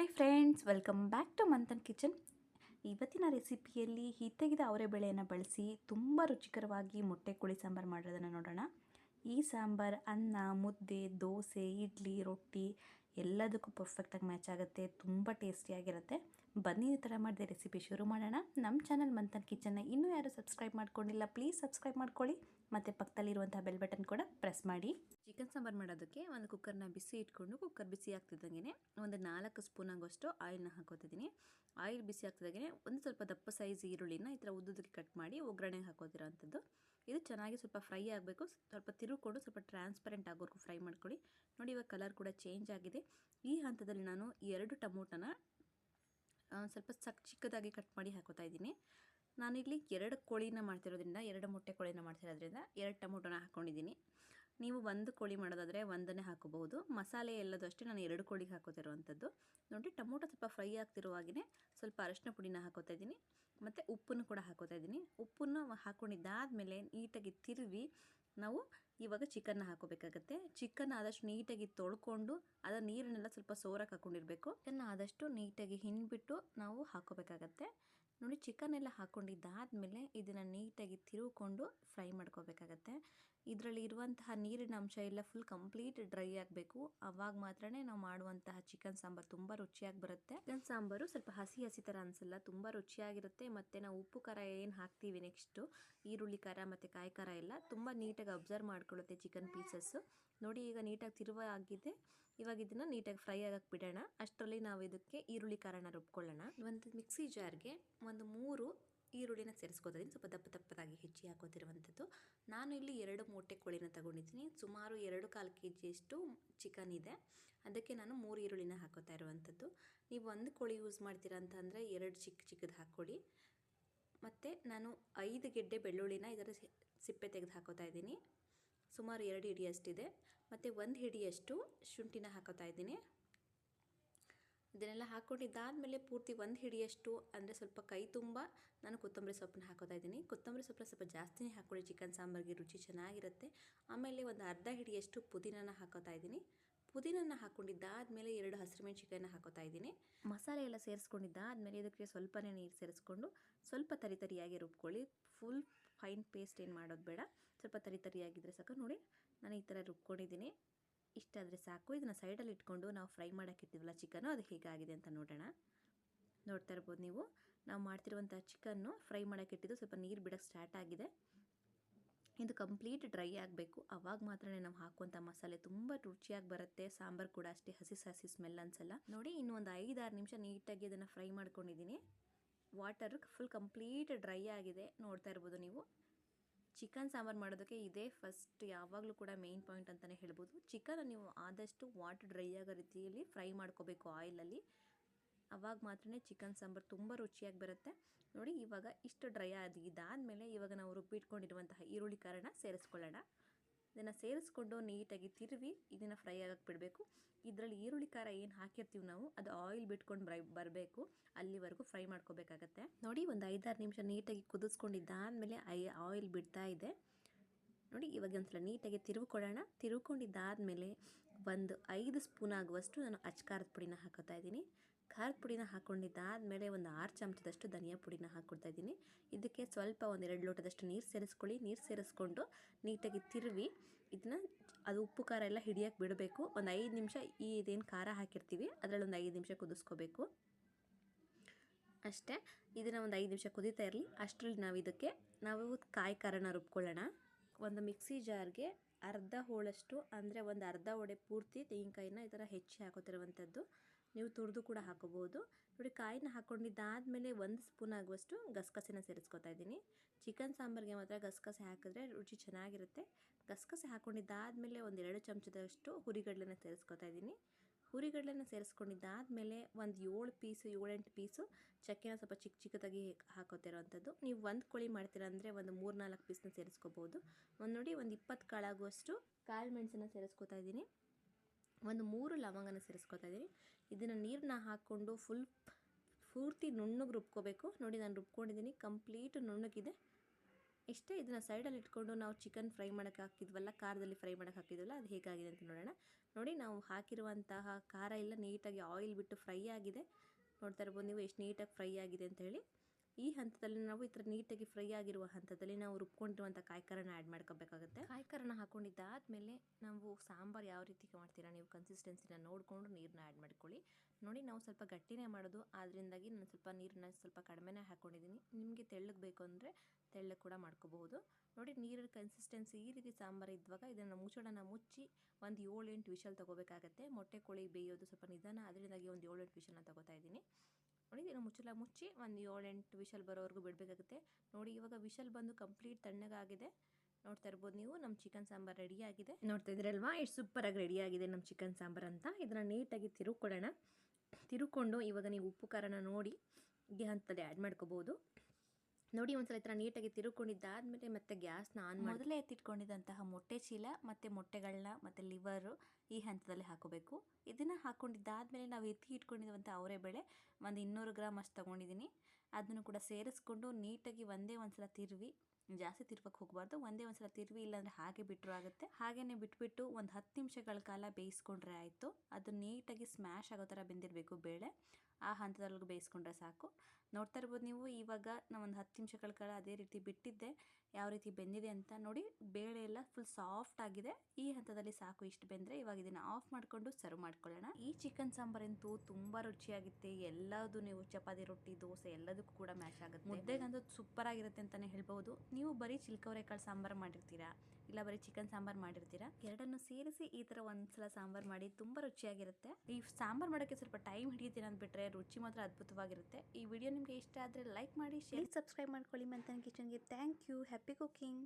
Hi friends, welcome back to Manthan kitchen. ಇವತ್ತಿನ ರೆಸಿಪಿಯಲ್ಲಿ ಹಿತ್ತಗಿದ ಅವರೆಬೇಳೆಯನ್ನು ಬಳಸಿ ತುಂಬ ರುಚಿಕರವಾಗಿ ಮೊಟ್ಟೆ ಕೋಳಿ ಸಾಂಬಾರು ಮಾಡೋದನ್ನು ನೋಡೋಣ. ಈ ಸಾಂಬಾರು, ಅನ್ನ, ಮುದ್ದೆ, ದೋಸೆ, ಇಡ್ಲಿ, ರೊಟ್ಟಿ ಎಲ್ಲದಕ್ಕೂ ಪರ್ಫೆಕ್ಟಾಗಿ ಮ್ಯಾಚ್ ಆಗುತ್ತೆ. ತುಂಬ ಟೇಸ್ಟಿಯಾಗಿರುತ್ತೆ ಬನ್ನಿ ಈ ಥರ ಮಾಡಿದೆ ರೆಸಿಪಿ ಶುರು ಮಾಡೋಣ. ನಮ್ಮ ಚಾನಲ್ ಮಂಥನ್ ಕಿಚನ್ನ ಇನ್ನೂ ಯಾರು ಸಬ್ಸ್ಕ್ರೈಬ್ ಮಾಡ್ಕೊಂಡಿಲ್ಲ ಪ್ಲೀಸ್ ಸಬ್ಸ್ಕ್ರೈಬ್ ಮಾಡ್ಕೊಳ್ಳಿ. ಮತ್ತು ಪಕ್ಕದಲ್ಲಿರುವಂಥ ಬೆಲ್ ಬಟನ್ ಕೂಡ ಪ್ರೆಸ್ ಮಾಡಿ. ಚಿಕನ್ ಸಾಂಬಾರು ಮಾಡೋದಕ್ಕೆ ಒಂದು ಕುಕ್ಕರ್ನ ಬಿಸಿ ಇಟ್ಕೊಂಡು ಕುಕ್ಕರ್ ಬಿಸಿ ಆಗ್ತಿದ್ದಂಗೆ ಒಂದು ನಾಲ್ಕು ಸ್ಪೂನ್ ಆಗೋಷ್ಟು ಆಯಿಲ್ನ ಹಾಕೋತಿದ್ದೀನಿ. ಆಯಿಲ್ ಬಿಸಿ ಆಗ್ತಿದ್ದಾಗೆ ಒಂದು ಸ್ವಲ್ಪ ದಪ್ಪ ಸೈಜ್ ಈರುಳ್ಳಿನ ಈ ಥರ ಉದ್ದುದಕ್ಕೆ ಕಟ್ ಮಾಡಿ ಒಗ್ಗರಣೆಗೆ ಹಾಕೋತಿರೋ ಅಂಥದ್ದು ಇದು ಚೆನ್ನಾಗಿ ಸ್ವಲ್ಪ ಫ್ರೈ ಆಗಬೇಕು. ಸ್ವಲ್ಪ ತಿರುಕೊಂಡು ಸ್ವಲ್ಪ ಟ್ರಾನ್ಸ್ಪರೆಂಟ್ ಆಗೋವರೆಗೂ ಫ್ರೈ ಮಾಡ್ಕೊಳ್ಳಿ. ನೋಡಿ ಇವಾಗ ಕಲರ್ ಕೂಡ ಚೇಂಜ್ ಆಗಿದೆ. ಈ ಹಂತದಲ್ಲಿ ನಾನು ಎರಡು ಟೊಮೊಟೊನ ಸ್ವಲ್ಪ ಸಕ್, ಚಿಕ್ಕದಾಗಿ ಕಟ್ ಮಾಡಿ ಹಾಕೋತಾ ಇದ್ದೀನಿ. ನಾನಿಲ್ಲಿ ಎರಡು ಕೋಳಿನ ಮಾಡ್ತಿರೋದ್ರಿಂದ, ಎರಡು ಮೊಟ್ಟೆ ಕೋಳಿನ ಮಾಡ್ತಿರೋದ್ರಿಂದ ಎರಡು ಟೊಮೊಟೊನ ಹಾಕ್ಕೊಂಡಿದ್ದೀನಿ ನೀವು ಒಂದು ಕೋಳಿ ಮಾಡೋದಾದರೆ ಒಂದನ್ನೇ ಹಾಕೋಬಹುದು. ಮಸಾಲೆ ಎಲ್ಲದೂ ಅಷ್ಟೇ, ನಾನು ಎರಡು ಕೋಳಿಗೆ ಹಾಕೋತಿರುವಂಥದ್ದು. ನೋಡಿ ಟೊಮೊಟೊ ಸ್ವಲ್ಪ ಫ್ರೈ ಆಗ್ತಿರುವಾಗೇ ಸ್ವಲ್ಪ ಅರಶಿನ ಪುಡಿನ ಹಾಕೋತಾ ಇದ್ದೀನಿ. ಮತ್ತು ಉಪ್ಪನ್ನು ಕೂಡ ಹಾಕೋತಾ ಇದ್ದೀನಿ. ಉಪ್ಪನ್ನು ಹಾಕ್ಕೊಂಡಿದ್ದಾದಮೇಲೆ ನೀಟಾಗಿ ತಿರುವಿ ನಾವು ಇವಾಗ ಚಿಕನ್ನ ಹಾಕೋಬೇಕಾಗತ್ತೆ. ಚಿಕನ್ ಆದಷ್ಟು ನೀಟಾಗಿ ತೊಳ್ಕೊಂಡು ಅದರ ನೀರನ್ನೆಲ್ಲ ಸ್ವಲ್ಪ ಸೋರಕ್ಕೆ ಹಾಕ್ಕೊಂಡಿರಬೇಕು ಚಿಕನ್ನ ಆದಷ್ಟು ನೀಟಾಗಿ ಹಿಂಡ್ಬಿಟ್ಟು ನಾವು ಹಾಕೋಬೇಕಾಗತ್ತೆ. ನೋಡಿ ಚಿಕನ್ ಎಲ್ಲ ಹಾಕ್ಕೊಂಡಿದ್ದಾದಮೇಲೆ ಇದನ್ನು ನೀಟಾಗಿ ತಿರುಗಿಕೊಂಡು ಫ್ರೈ ಮಾಡ್ಕೋಬೇಕಾಗತ್ತೆ. ಇದರಲ್ಲಿ ಇರುವಂತಹ ನೀರಿನ ಅಂಶ ಎಲ್ಲ ಫುಲ್ ಕಂಪ್ಲೀಟ್ ಡ್ರೈ ಆಗಬೇಕು. ಅವಾಗ ಮಾತ್ರ ನಾವು ಮಾಡುವಂತಹ ಚಿಕನ್ ಸಾಂಬಾರು ತುಂಬ ರುಚಿಯಾಗಿ ಬರುತ್ತೆ. ಚಿಕನ್ ಸಾಂಬಾರು ಸ್ವಲ್ಪ ಹಸಿ ಹಸಿ ಥರ ಅನಿಸಲ್ಲ, ತುಂಬ ರುಚಿಯಾಗಿರುತ್ತೆ. ಮತ್ತು ನಾವು ಉಪ್ಪು, ಖಾರ ಏನು ಹಾಕ್ತೀವಿ ನೆಕ್ಸ್ಟು ಈರುಳ್ಳಿ ಖಾರ ಮತ್ತು ಕಾಯಿ ಖಾರ ಎಲ್ಲ ತುಂಬ ನೀಟಾಗಿ ಅಬ್ಸರ್ವ್ ಮಾಡ್ಕೊಳ್ಳುತ್ತೆ ಚಿಕನ್ ಪೀಸಸ್ಸು ನೋಡಿ ಈಗ ನೀಟಾಗಿ ತಿರುವ ಆಗಿದೆ. ಇವಾಗ ಇದನ್ನು ನೀಟಾಗಿ ಫ್ರೈ ಆಗಕ್ಕೆ ಬಿಡೋಣ. ಅಷ್ಟರಲ್ಲಿ ನಾವು ಇದಕ್ಕೆ ಈರುಳ್ಳಿ ಖಾರನ ರುಬ್ಕೊಳ್ಳೋಣ. ಒಂದು ಮಿಕ್ಸಿ ಜಾರ್ಗೆ ಒಂದು ಮೂರು ಈರುಳ್ಳಿನ ಸೇರಿಸ್ಕೋತಿದ್ದೀನಿ. ಸ್ವಲ್ಪ ದಪ್ಪ ದಪ್ಪದಾಗಿ ಹೆಚ್ಚಿ ಹಾಕೋತಿರುವಂಥದ್ದು. ನಾನು ಇಲ್ಲಿ ಎರಡು ಮೂಟೆ ಕೋಳಿನ ತಗೊಂಡಿದ್ದೀನಿ. ಸುಮಾರು ಎರಡು ಕಾಲು ಕೆ ಜಿಯಷ್ಟು ಚಿಕನ್ ಇದೆ. ಅದಕ್ಕೆ ನಾನು ಮೂರು ಈರುಳ್ಳಿನ ಹಾಕೋತಾ ಇರುವಂಥದ್ದು. ನೀವು ಒಂದು ಕೋಳಿ ಯೂಸ್ ಮಾಡ್ತೀರಾ ಅಂತಂದರೆ ಎರಡು ಚಿಕ್ಕ ಚಿಕ್ಕದು ಹಾಕ್ಕೊಳ್ಳಿ ಮತ್ತು ನಾನು ಐದು ಗೆಡ್ಡೆ ಬೆಳ್ಳುಳ್ಳಿನ ಇದರ ಸಿಪ್ಪೆ ತೆಗೆದು ಹಾಕೋತಾ ಇದ್ದೀನಿ. ಸುಮಾರು ಎರಡು ಹಿಡಿಯಷ್ಟಿದೆ. ಮತ್ತು ಒಂದು ಹಿಡಿಯಷ್ಟು ಶುಂಠಿನ ಹಾಕೋತಾ ಇದ್ದೀನಿ. ಇದನ್ನೆಲ್ಲ ಹಾಕ್ಕೊಂಡಿದ್ದಾದಮೇಲೆ ಪೂರ್ತಿ ಒಂದು ಹಿಡಿಯಷ್ಟು ಅಂದರೆ ಸ್ವಲ್ಪ ಕೈ ತುಂಬ ನಾನು ಕೊತ್ತಂಬರಿ ಸೊಪ್ಪನ್ನ ಹಾಕೋತಾ ಇದ್ದೀನಿ. ಕೊತ್ತಂಬರಿ ಸೊಪ್ಪನ್ನ ಸ್ವಲ್ಪ ಜಾಸ್ತಿನೇ ಹಾಕ್ಕೊಳ್ಳಿ. ಚಿಕನ್ ಸಾಂಬಾರಿಗೆ ರುಚಿ ಚೆನ್ನಾಗಿರುತ್ತೆ. ಆಮೇಲೆ ಒಂದು ಅರ್ಧ ಹಿಡಿಯಷ್ಟು ಪುದೀನನ ಹಾಕೋತಾ ಇದ್ದೀನಿ. ಪುದೀನನ ಹಾಕ್ಕೊಂಡಿದ್ದಾದಮೇಲೆ ಎರಡು ಹಸಿರು ಮೆಣಸಿಕಾಯನ್ನು ಹಾಕೋತಾ ಇದ್ದೀನಿ. ಮಸಾಲೆ ಎಲ್ಲ ಸೇರಿಸ್ಕೊಂಡಿದ್ದಾದಮೇಲೆ ಇದಕ್ಕೆ ಸ್ವಲ್ಪನೇ ನೀರು ಸೇರಿಸ್ಕೊಂಡು ಸ್ವಲ್ಪ ತರಿ ತರಿಯಾಗಿ ರುಬ್ಕೊಳ್ಳಿ. ಫುಲ್ ಫೈನ್ ಪೇಸ್ಟ್ ಏನು ಮಾಡೋದು ಬೇಡ. ಸ್ವಲ್ಪ ತರಿ ತರಿಯಾಗಿದ್ದರೆ ಸಾಕು. ನೋಡಿ, ನಾನು ಈ ಥರ ರುಬ್ಕೊಂಡಿದ್ದೀನಿ. ಇಷ್ಟಾದರೆ ಸಾಕು. ಇದನ್ನು ಸೈಡಲ್ಲಿ ಇಟ್ಕೊಂಡು ನಾವು ಫ್ರೈ ಮಾಡೋಕ್ಕಿರ್ತೀವಲ್ಲ ಚಿಕನು, ಅದು ಹೇಗಾಗಿದೆ ಅಂತ ನೋಡೋಣ. ನೋಡ್ತಾ ಇರ್ಬೋದು ನೀವು. ನಾವು ಮಾಡ್ತಿರುವಂಥ ಚಿಕನ್ನು ಫ್ರೈ ಮಾಡೋಕ್ಕಿಟ್ಟಿದ್ದು ಸ್ವಲ್ಪ ನೀರು ಬಿಡೋಕ್ಕೆ ಸ್ಟಾರ್ಟ್ ಆಗಿದೆ. ಇದು ಕಂಪ್ಲೀಟ್ ಡ್ರೈ ಆಗಬೇಕು. ಅವಾಗ ಮಾತ್ರ ನಾವು ಹಾಕುವಂಥ ಮಸಾಲೆ ತುಂಬ ರುಚಿಯಾಗಿ ಬರುತ್ತೆ. ಸಾಂಬಾರು ಕೂಡ ಅಷ್ಟೇ ಹಸಿ ಹಸಿ ಸ್ಮೆಲ್ ಅನ್ಸಲ್ಲ. ನೋಡಿ, ಇನ್ನೊಂದು ಒಂದು ಐದಾರು ನಿಮಿಷ ನೀಟಾಗಿ ಅದನ್ನು ಫ್ರೈ ಮಾಡ್ಕೊಂಡಿದ್ದೀನಿ ವಾಟರ್ ಫುಲ್ ಕಂಪ್ಲೀಟ್ ಡ್ರೈ ಆಗಿದೆ. ನೋಡ್ತಾ ಇರ್ಬೋದು ನೀವು. ಚಿಕನ್ ಸಾಂಬಾರು ಮಾಡೋದಕ್ಕೆ ಇದೇ ಫಸ್ಟ್ ಯಾವಾಗಲೂ ಕೂಡ ಮೇಯ್ನ್ ಪಾಯಿಂಟ್ ಅಂತಲೇ ಹೇಳ್ಬೋದು. ಚಿಕನ್ ನೀವು ಆದಷ್ಟು ವಾಟರ್ ಡ್ರೈ ಆಗೋ ರೀತಿಯಲ್ಲಿ ಫ್ರೈ ಮಾಡ್ಕೋಬೇಕು ಆಯಿಲಲ್ಲಿ ಅವಾಗ ಮಾತ್ರ ಚಿಕನ್ ಸಾಂಬಾರು ತುಂಬ ರುಚಿಯಾಗಿ ಬರುತ್ತೆ. ನೋಡಿ, ಇವಾಗ ಇಷ್ಟು ಡ್ರೈ ಆಗಿ ಇದಾದಮೇಲೆ ಇವಾಗ ನಾವು ರುಬ್ಬಿಟ್ಕೊಂಡಿರುವಂತಹ ಈರುಳ್ಳಿ ಖಾರನ ಸೇರಿಸ್ಕೊಳ್ಳೋಣ. ಇದನ್ನು ಸೇರಿಸ್ಕೊಂಡು ನೀಟಾಗಿ ತಿರುವಿ ಇದನ್ನು ಫ್ರೈ ಆಗಕ್ಕೆ ಬಿಡಬೇಕು. ಇದರಲ್ಲಿ ಈರುಳ್ಳಿ ಖಾರ ಏನು ಹಾಕಿರ್ತೀವಿ ನಾವು, ಅದು ಆಯಿಲ್ ಬಿಟ್ಕೊಂಡು ಬ್ರೈ, ಬರಬೇಕು. ಅಲ್ಲಿವರೆಗೂ ಫ್ರೈ ಮಾಡ್ಕೋಬೇಕಾಗತ್ತೆ. ನೋಡಿ, ಒಂದು ಐದಾರು ನಿಮಿಷ ನೀಟಾಗಿ ಕುದಿಸ್ಕೊಂಡಿದ್ದಾದಮೇಲೆ ಐ, ಆಯಿಲ್ ಬಿಡ್ತಾ ಇದೆ. ನೋಡಿ, ಇವಾಗ ಒಂದ್ಸಲ ನೀಟಾಗಿ ತಿರುವ್ಕೊಳ್ಳೋಣ. ತಿರುವ್ಕೊಂಡಿದ್ದಾದಮೇಲೆ ಒಂದು ಐದು ಸ್ಪೂನ್ ಆಗುವಷ್ಟು ನಾನು ಅಚ್ಕಾರದ ಪುಡಿನ ಹಾಕೋತಾ ಇದ್ದೀನಿ. ಖಾರದ ಪುಡಿನ ಹಾಕ್ಕೊಂಡಿದ್ದಾದಮೇಲೆ ಒಂದು ಆರು ಚಮಚದಷ್ಟು ಧನಿಯಾ ಪುಡಿನ ಹಾಕ್ಕೊಡ್ತಾ ಇದ್ದೀನಿ ಇದಕ್ಕೆ ಸ್ವಲ್ಪ ಒಂದು ಎರಡು ಲೋಟದಷ್ಟು ನೀರು ಸೇರಿಸ್ಕೊಳ್ಳಿ. ನೀರು ಸೇರಿಸ್ಕೊಂಡು ನೀಟಾಗಿ ತಿರುವಿ. ಇದನ್ನ ಅದು ಉಪ್ಪು, ಖಾರ ಎಲ್ಲ ಹಿಡಿಯೋಕ್ಕೆ ಬಿಡಬೇಕು. ಒಂದು ಐದು ನಿಮಿಷ ಈ ಇದೇನು ಖಾರ ಹಾಕಿರ್ತೀವಿ, ಅದರಲ್ಲಿ ಒಂದು ಐದು ನಿಮಿಷ ಕುದಿಸ್ಕೋಬೇಕು. ಅಷ್ಟೇ, ಇದನ್ನು ಒಂದು ಐದು ನಿಮಿಷ ಕುದೀತಾ ಇರಲಿ. ಅಷ್ಟರಲ್ಲಿ ನಾವು ಇದಕ್ಕೆ, ನಾವು ಕಾಯಿ ಖಾರನ ರುಬ್ಕೊಳ್ಳೋಣ. ಒಂದು ಮಿಕ್ಸಿ ಜಾರ್ಗೆ ಅರ್ಧ ಹೋಳಷ್ಟು, ಅಂದರೆ ಒಂದು ಅರ್ಧ ಒಡೆ ಪೂರ್ತಿ ತೆಂಗಿನಕಾಯಿನ ಈ ಥರ ಹೆಚ್ಚಿ ಹಾಕೋತಿರುವಂಥದ್ದು. ನೀವು ತುರಿದು ಕೂಡ ಹಾಕೋಬೋದು. ನೋಡಿ ಕಾಯಿನ ಹಾಕ್ಕೊಂಡಿದ್ದಾದಮೇಲೆ ಒಂದು ಸ್ಪೂನ್ ಆಗುವಷ್ಟು ಗಸಗಸೆನ ಸೇರಿಸ್ಕೊತಾ ಇದ್ದೀನಿ. ಚಿಕನ್ ಸಾಂಬಾರಿಗೆ ಮಾತ್ರ ಗಸಗಸೆ ಹಾಕಿದ್ರೆ ರುಚಿ ಚೆನ್ನಾಗಿರುತ್ತೆ. ಗಸಗಸೆ ಹಾಕ್ಕೊಂಡಿದ್ದಾದಮೇಲೆ ಒಂದು ಎರಡು ಚಮಚದಷ್ಟು ಹುರಿಗಡಲೆನ ಸೇರಿಸ್ಕೊತಾ ಇದ್ದೀನಿ. ಹುರಿಗಡಲೆನ ಸೇರಿಸ್ಕೊಂಡಿದ್ದಾದಮೇಲೆ ಒಂದು ಏಳು ಪೀಸು, ಏಳೆಂಟು ಪೀಸು ಚಕ್ಕೆನ ಸ್ವಲ್ಪ ಚಿಕ್ಕ ಚಿಕ್ಕದಾಗಿ ಹಾಕೋತಿರೋವಂಥದ್ದು ನೀವು ಒಂದು ಕೋಳಿ ಮಾಡ್ತೀರ ಅಂದರೆ ಒಂದು ಮೂರು ನಾಲ್ಕು ಪೀಸ್ನ ಸೇರಿಸ್ಕೋಬೋದು. ಒಂದು ನೋಡಿ ಒಂದು ಇಪ್ಪತ್ತು ಕಾಳಾಗುವಷ್ಟು ಕಾಳು ಮೆಣಸನ್ನ ಸೇರಿಸ್ಕೊತಾ ಇದ್ದೀನಿ. ಒಂದು ಮೂರು ಲವಂಗನ ಸೇರಿಸ್ಕೊತಾ ಇದ್ದೀನಿ. ಇದನ್ನು ನೀರನ್ನ ಹಾಕ್ಕೊಂಡು ಫುಲ್ ಪೂರ್ತಿ ನುಣ್ಣಗೆ ರುಬ್ಕೋಬೇಕು. ನೋಡಿ ನಾನು ರುಬ್ಕೊಂಡಿದ್ದೀನಿ ಕಂಪ್ಲೀಟ್ ನುಣ್ಣಗಿದೆ. ಇಷ್ಟೇ ಇದನ್ನು ಸೈಡಲ್ಲಿ ಇಟ್ಕೊಂಡು ನಾವು ಚಿಕನ್ ಫ್ರೈ ಮಾಡೋಕ್ಕೆ ಹಾಕಿದ್ವಲ್ಲ, ಖಾರದಲ್ಲಿ ಫ್ರೈ ಮಾಡೋಕ್ಕೆ ಹಾಕಿದ್ವಲ್ಲ, ಅದು ಹೇಗಾಗಿದೆ ಅಂತ ನೋಡೋಣ. ನೋಡಿ ನಾವು ಹಾಕಿರುವಂತಹ ಖಾರ ಎಲ್ಲ ನೀಟಾಗಿ ಆಯಿಲ್ ಬಿಟ್ಟು ಫ್ರೈ ಆಗಿದೆ. ನೋಡ್ತಾ ಇರ್ಬೋದು ನೀವು ಎಷ್ಟು ನೀಟಾಗಿ ಫ್ರೈ ಆಗಿದೆ ಅಂತ ಹೇಳಿ. ಈ ಹಂತದಲ್ಲಿ ನಾವು ಈ ಥರ ನೀಟಾಗಿ ಫ್ರೈ ಆಗಿರುವ ಹಂತದಲ್ಲಿ ನಾವು ರುಬ್ಕೊಂಡಿರುವಂಥ ಕಾಯ್ಕರನ ಆ್ಯಡ್ ಮಾಡ್ಕೋಬೇಕಾಗುತ್ತೆ. ಕಾಯ್ಕರನ ಹಾಕೊಂಡಿದ್ದಾದಮೇಲೆ ನಾವು ಸಾಂಬಾರು ಯಾವ ರೀತಿ ಮಾಡ್ತೀರಾ ನೀವು ಕನ್ಸಿಸ್ಟೆನ್ಸಿನ ನೋಡಿಕೊಂಡು ನೀರನ್ನ ಆ್ಯಡ್ ಮಾಡ್ಕೊಳ್ಳಿ. ನೋಡಿ ನಾವು ಸ್ವಲ್ಪ ಗಟ್ಟಿನೇ ಮಾಡೋದು ಆದ್ದರಿಂದಾಗಿ ನಾನು ಸ್ವಲ್ಪ ನೀರನ್ನ ಸ್ವಲ್ಪ ಕಡಿಮೆನೇ ಹಾಕ್ಕೊಂಡಿದ್ದೀನಿ ನಿಮಗೆ ತೆಳ್ಳಗೆ ಬೇಕು ಅಂದರೆ ತೆಳ್ಳಗೆ ಕೂಡ ಮಾಡ್ಕೋಬಹುದು. ನೋಡಿ ನೀರಿನ ಕನ್ಸಿಸ್ಟೆನ್ಸಿ ಈ ರೀತಿ ಸಾಂಬಾರು ಇದ್ದಾಗ ಇದನ್ನು ಮುಚ್ಚಳನ ಮುಚ್ಚಿ ಒಂದು ಏಳು ಎಂಟು ವಿಷಲ್ ತೊಗೋಬೇಕಾಗತ್ತೆ. ಮೊಟ್ಟೆ ಕೋಳಿ ಬೇಯೋದು ಸ್ವಲ್ಪ ನಿಧಾನ ಅದರಿಂದಾಗಿ ಒಂದು ಏಳು ಎಂಟು ವಿಷಲ್ನ ತೊಗೋತಾ ಇದ್ದೀನಿ. ನೋಡಿ, ಇದನ್ನು ಮುಚ್ಚಳ ಮುಚ್ಚಿ ಒಂದು ಏಳು ಎಂಟು ವಿಷಲ್ ಬರೋವರೆಗೂ ಬಿಡಬೇಕಾಗುತ್ತೆ. ನೋಡಿ, ಇವಾಗ ವಿಶಲ್ ಬಂದು ಕಂಪ್ಲೀಟ್ ತಣ್ಣಗಾಗಿದೆ. ನೋಡ್ತಾ ಇರ್ಬೋದು ನೀವು ನಮ್ಮ ಚಿಕನ್ ಸಾಂಬಾರು ರೆಡಿಯಾಗಿದೆ. ನೋಡ್ತಾ ಇದ್ರಲ್ವಾ? ಎಷ್ಟು ಸೂಪರಾಗಿ ರೆಡಿಯಾಗಿದೆ ನಮ್ಮ ಚಿಕನ್ ಸಾಂಬಾರ್ ಅಂತ. ಇದನ್ನು ನೀಟಾಗಿ ತಿರುಕೊಡೋಣ. ತಿರುಕೊಂಡು ಇವಾಗ ನೀವು ಉಪ್ಪು ಖಾರನ ನೋಡಿ, ಈ ಹಂತದಲ್ಲಿ ಆ್ಯಡ್ ಮಾಡ್ಕೋಬೋದು. ನೋಡಿ ಒಂದ್ಸಲ ಈ ಥರ ನೀಟಾಗಿ ತಿರುಕೊಂಡಿದ್ದಾದ್ಮೇಲೆ ಮತ್ತೆ ಗ್ಯಾಸ್ನ ಆನ್ ಮೊದಲೇ ಎತ್ತಿಟ್ಕೊಂಡಿದ್ದಂತಹ ಮೊಟ್ಟೆ ಚೀಲ ಮತ್ತು ಮೊಟ್ಟೆಗಳನ್ನ ಮತ್ತು ಲಿವರು ಈ ಹಂತದಲ್ಲಿ ಹಾಕೋಬೇಕು. ಇದನ್ನು ಹಾಕ್ಕೊಂಡಿದ್ದಾದಮೇಲೆ ನಾವು ಎತ್ತಿ ಇಟ್ಕೊಂಡಿದ್ದಂಥ ಅವರೆ ಬೇಳೆ ಒಂದು ಇನ್ನೂರು ಗ್ರಾಮ್ ಅಷ್ಟು ತೊಗೊಂಡಿದ್ದೀನಿ. ಅದನ್ನು ಕೂಡ ಸೇರಿಸ್ಕೊಂಡು ನೀಟಾಗಿ ಒಂದೇ ಒಂದು ಸಲ ತಿರುವಿ. ಜಾಸ್ತಿ ತಿರ್ವಕ್ಕೆ ಹೋಗಬಾರ್ದು. ಒಂದೇ ಒಂದು ಸಲ ತಿರುವಿ ಇಲ್ಲಾಂದರೆ ಹಾಗೆ ಬಿಟ್ಟರು ಆಗುತ್ತೆ. ಹಾಗೆಯೇ ಬಿಟ್ಬಿಟ್ಟು ಒಂದು ಹತ್ತು ನಿಮಿಷಗಳ ಕಾಲ ಬೇಯಿಸ್ಕೊಂಡ್ರೆ ಆಯಿತು. ಅದು ನೀಟಾಗಿ ಸ್ಮ್ಯಾಶ್ ಆಗೋ ಥರ ಬೆಂದಿರಬೇಕು ಬೇಳೆ. ಆ ಹಂತದೊಳಗೆ ಬೇಯಿಸ್ಕೊಂಡ್ರೆ ಸಾಕು. ನೋಡ್ತಾ ಇರ್ಬೋದು ನೀವು, ಇವಾಗ ನಾವು ಒಂದು ಹತ್ತು ನಿಮಿಷಗಳ ಕಾಲ ಅದೇ ರೀತಿ ಬಿಟ್ಟಿದ್ದೆ. ಯಾವ ರೀತಿ ಬೆಂದಿದೆ ಅಂತ ನೋಡಿ ಬೇಳೆ ಎಲ್ಲ ಫುಲ್ ಸಾಫ್ಟ್ ಆಗಿದೆ. ಈ ಹಂತದಲ್ಲಿ ಸಾಕು ಇಷ್ಟು ಬೆಂದರೆ ಇವಾಗ ಇದನ್ನು ಆಫ್ ಮಾಡಿಕೊಂಡು ಸರ್ವ್ ಮಾಡ್ಕೊಳ್ಳೋಣ. ಈ ಚಿಕನ್ ಸಾಂಬಾರಂತೂ ತುಂಬ ರುಚಿಯಾಗುತ್ತೆ. ಎಲ್ಲದು ನೀವು ಚಪಾತಿ ರೊಟ್ಟಿ ದೋಸೆ ಎಲ್ಲದಕ್ಕೂ ಕೂಡ ಮ್ಯಾಚ್ ಆಗುತ್ತೆ. ಮುದ್ದೆಗಂತೂ ಸೂಪರ್ ಆಗಿರುತ್ತೆ ಅಂತಲೇ ಹೇಳ್ಬೋದು ನೀವು ಬರೀ ಚಿಲ್ಕವರೆಕಾಳು ಸಾಂಬಾರು ಮಾಡಿರ್ತೀರಾ? ಇಲ್ಲ ಬರೀ ಚಿಕನ್ ಸಾಂಬಾರ್ ಮಾಡಿರ್ತೀರಾ? ಎರಡನ್ನು ಸೇರಿಸಿ ಈ ಥರ ಒಂದ್ಸಲ ಸಾಂಬಾರ್ ಮಾಡಿ ತುಂಬಾ ರುಚಿಯಾಗಿರುತ್ತೆ. ಈ ಸಾಂಬಾರ್ ಮಾಡೋಕೆ ಸ್ವಲ್ಪ ಟೈಮ್ ಹಿಡಿಯುತ್ತೆ ಅಂದ್ಬಿಟ್ರೆ ರುಚಿ ಮಾತ್ರ ಅದ್ಭುತವಾಗಿರುತ್ತೆ. ಈ ವಿಡಿಯೋ ನಿಮಗೆ ಇಷ್ಟ ಆದರೆ ಲೈಕ್ ಮಾಡಿ ಶೇರ್ ಸಬ್ಸ್ಕ್ರೈಬ್ ಮಾಡ್ಕೊಳ್ಳಿ. ಮಂತನ್ ಕಿಚನ್ಗೆ ಥ್ಯಾಂಕ್ ಯು ಹ್ಯಾಪಿ ಕುಕಿಂಗ್